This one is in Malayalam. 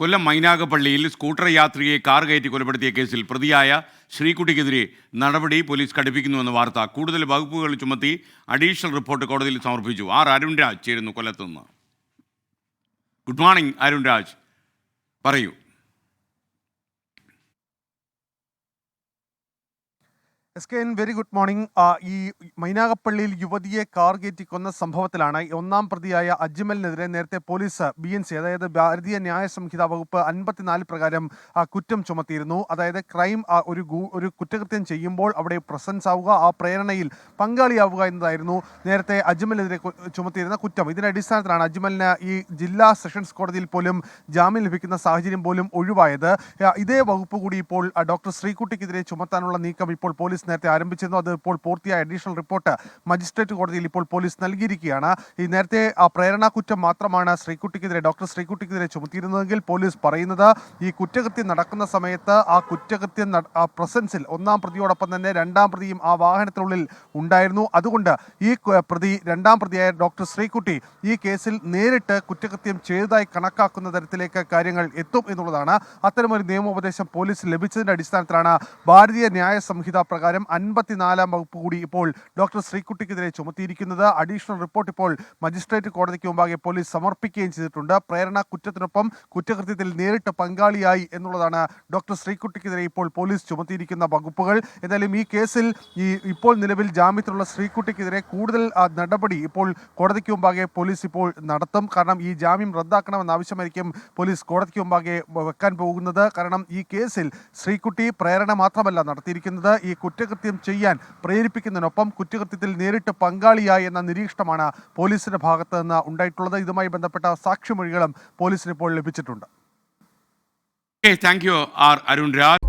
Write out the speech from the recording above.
കൊല്ലം മൈനാഗപ്പള്ളിയിൽ സ്കൂട്ടർ യാത്രികയെ കാർ കയറ്റി കൊലപ്പെടുത്തിയ കേസിൽ പ്രതിയായ ശ്രീകുട്ടിക്കെതിരെ നടപടി പോലീസ് കടുപ്പിക്കുന്നുവെന്ന വാർത്ത കൂടുതൽ വകുപ്പുകൾ ചുമത്തി അഡീഷണൽ റിപ്പോർട്ട് കോടതിയിൽ സമർപ്പിച്ചു. ആർ അരുൺ രാജ് ചേരുന്നു കൊല്ലത്തുനിന്ന്. ഗുഡ് മോർണിംഗ് അരുൺ രാജ് പറയൂ. S K N very good morning ഈ മൈനാഗപ്പള്ളിയിൽ യുവതിയെ കാർ കയറ്റി കൊന്ന സംഭവത്തിലാണ് ഒന്നാം പ്രതിയായ അജ്മലിനെതിരെ നേരത്തെ പോലീസ് ബി എൻ സി അതായത് ഭാരതീയ ന്യായ സംഹിത വകുപ്പ് അൻപത്തിനാല് പ്രകാരം കുറ്റം ചുമത്തിയിരുന്നു. അതായത് ക്രൈം ഒരു ഒരു കുറ്റകൃത്യം ചെയ്യുമ്പോൾ അവിടെ പ്രസൻസ് ആവുക ആ പ്രേരണയിൽ പങ്കാളിയാവുക എന്നതായിരുന്നു നേരത്തെ അജ്മലിനെതിരെ ചുമത്തിയിരുന്ന കുറ്റം. ഇതിന്റെ അടിസ്ഥാനത്തിലാണ് അജ്മലിന് ഈ ജില്ലാ സെഷൻസ് കോടതിയിൽ പോലും ജാമ്യം ലഭിക്കുന്ന സാഹചര്യം പോലും ഒഴിവായത്. ഇതേ വകുപ്പ് കൂടി ഇപ്പോൾ ഡോക്ടർ ശ്രീകുട്ടിക്കെതിരെ ചുമത്താനുള്ള നീക്കം ഇപ്പോൾ പോലീസ് നേരത്തെ ആരംഭിച്ചിരുന്നു. അത് ഇപ്പോൾ പൂർത്തിയായ. അഡീഷണൽ റിപ്പോർട്ട് മജിസ്ട്രേറ്റ് കോടതിയിൽ ഇപ്പോൾ പോലീസ് നൽകിയിരിക്കുകയാണ്. ഈ നേരത്തെ ആ പ്രേരണാ കുറ്റം മാത്രമാണ് ശ്രീകുട്ടിക്കെതിരെ ഡോക്ടർ ശ്രീകുട്ടിക്കെതിരെ ചുമത്തിയിരുന്നതെങ്കിൽ പോലീസ് പറയുന്നത് ഈ കുറ്റകൃത്യം നടക്കുന്ന സമയത്ത് ആ കുറ്റകൃത്യം പ്രസൻസിൽ ഒന്നാം പ്രതിയോടൊപ്പം തന്നെ രണ്ടാം പ്രതിയും ആ വാഹനത്തിനുള്ളിൽ ഉണ്ടായിരുന്നു. അതുകൊണ്ട് ഈ പ്രതി രണ്ടാം പ്രതിയായ ഡോക്ടർ ശ്രീകുട്ടി ഈ കേസിൽ നേരിട്ട് കുറ്റകൃത്യം ചെയ്തതായി കണക്കാക്കുന്ന തരത്തിലേക്ക് കാര്യങ്ങൾ എത്തും എന്നുള്ളതാണ്. അത്തരമൊരു നിയമോപദേശം പോലീസ് ലഭിച്ചതിന്റെ അടിസ്ഥാനത്തിലാണ് ഭാരതീയ ന്യായ സംഹിത പ്രകാരം അൻപത്തിനാലാം വകുപ്പ് കൂടി ഇപ്പോൾ ഡോക്ടർ ശ്രീകുട്ടിക്കെതിരെ ചുമത്തിയിരിക്കുന്നത്. അഡീഷണൽ റിപ്പോർട്ട് ഇപ്പോൾ മജിസ്ട്രേറ്റ് കോടതിക്ക് മുമ്പാകെ പോലീസ് സമർപ്പിക്കുകയും ചെയ്തിട്ടുണ്ട്. പ്രേരണ കുറ്റത്തിനൊപ്പം കുറ്റകൃത്യത്തിൽ നേരിട്ട് പങ്കാളിയായി എന്നുള്ളതാണ് ഡോക്ടർ ശ്രീകുട്ടിക്കെതിരെ ഇപ്പോൾ പോലീസ് ചുമത്തിയിരിക്കുന്ന വകുപ്പുകൾ. എന്തായാലും ഈ കേസിൽ ഈ ഇപ്പോൾ നിലവിൽ ജാമ്യത്തിലുള്ള ശ്രീകുട്ടിക്കെതിരെ കൂടുതൽ നടപടി ഇപ്പോൾ കോടതിക്ക് മുമ്പാകെ പോലീസ് ഇപ്പോൾ നടത്തും. കാരണം ഈ ജാമ്യം റദ്ദാക്കണമെന്ന ആവശ്യമായിരിക്കും പോലീസ് കോടതിക്ക് മുമ്പാകെ വെക്കാൻ പോകുന്നത്. കാരണം ഈ കേസിൽ ശ്രീകുട്ടി പ്രേരണ മാത്രമല്ല നടത്തിയിരിക്കുന്നത്. ഈ കുറ്റകൃത്യം ചെയ്യാൻ പ്രേരിപ്പിക്കുന്നതിനൊപ്പം കുറ്റകൃത്യത്തിൽ നേരിട്ട് പങ്കാളിയായി എന്ന നിരീക്ഷണമാണ് പോലീസിന്റെ ഭാഗത്ത് നിന്ന് ഉണ്ടായിട്ടുള്ളത്. ഇതുമായി ബന്ധപ്പെട്ട സാക്ഷിമൊഴികളും പോലീസിന് ഇപ്പോൾ ലഭിച്ചിട്ടുണ്ട്. Thank you R Arun Raj.